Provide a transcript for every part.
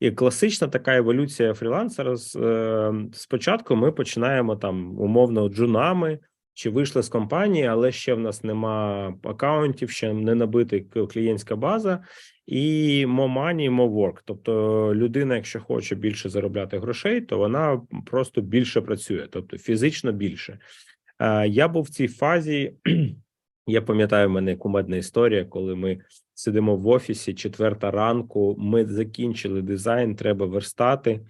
І класична така еволюція фрілансера. з, е, Спочатку ми починаємо там умовно джунами чи вийшли з компанії, але ще в нас нема акаунтів, ще не набита клієнтська база, і more money, more work. Тобто людина, якщо хоче більше заробляти грошей, то вона просто більше працює, тобто фізично більше. Е, Я був в цій фазі. Я пам'ятаю, в мене кумедна історія, коли ми сидимо в офісі, четверта ранку. Ми закінчили дизайн, треба верстати.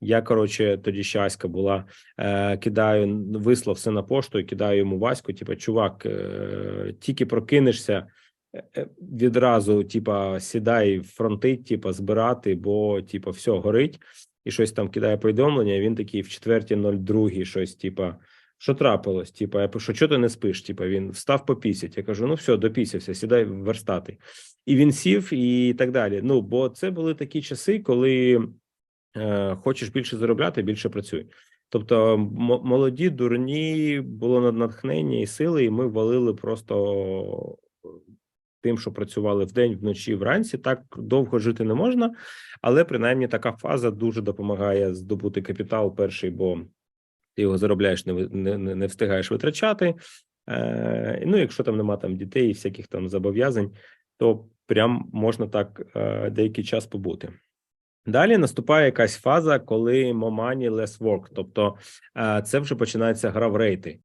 Я коротше тоді ще Аська була. Е, кидаю, вислав все на пошту і кидаю йому Ваську. Типа, чувак, е, тільки прокинешся е, е, відразу, типа, сідай фронти, типа, збирати, бо типа, все горить, і щось там кидає повідомлення. Він такий в четвертій 02 щось, типа. Що трапилось? Типа, я пишу, що ти не спиш? Типа він встав попісять. Я кажу: ну все, допісявся, сідай верстати. І він сів, і так далі. Ну, бо це були такі часи, коли е, хочеш більше заробляти, більше працюй. Тобто, молоді, дурні, було натхнення і сили, і ми валили просто тим, що працювали вдень, вночі, вранці. Так довго жити не можна, але принаймні така фаза дуже допомагає здобути капітал перший, бо ти його заробляєш, не не, не, встигаєш витрачати. Е, ну, якщо там нема там дітей і всяких там зобов'язань, то прям можна так е, деякий час побути. Далі наступає якась фаза, коли money, less work. Тобто е, це вже починається гра в рейти.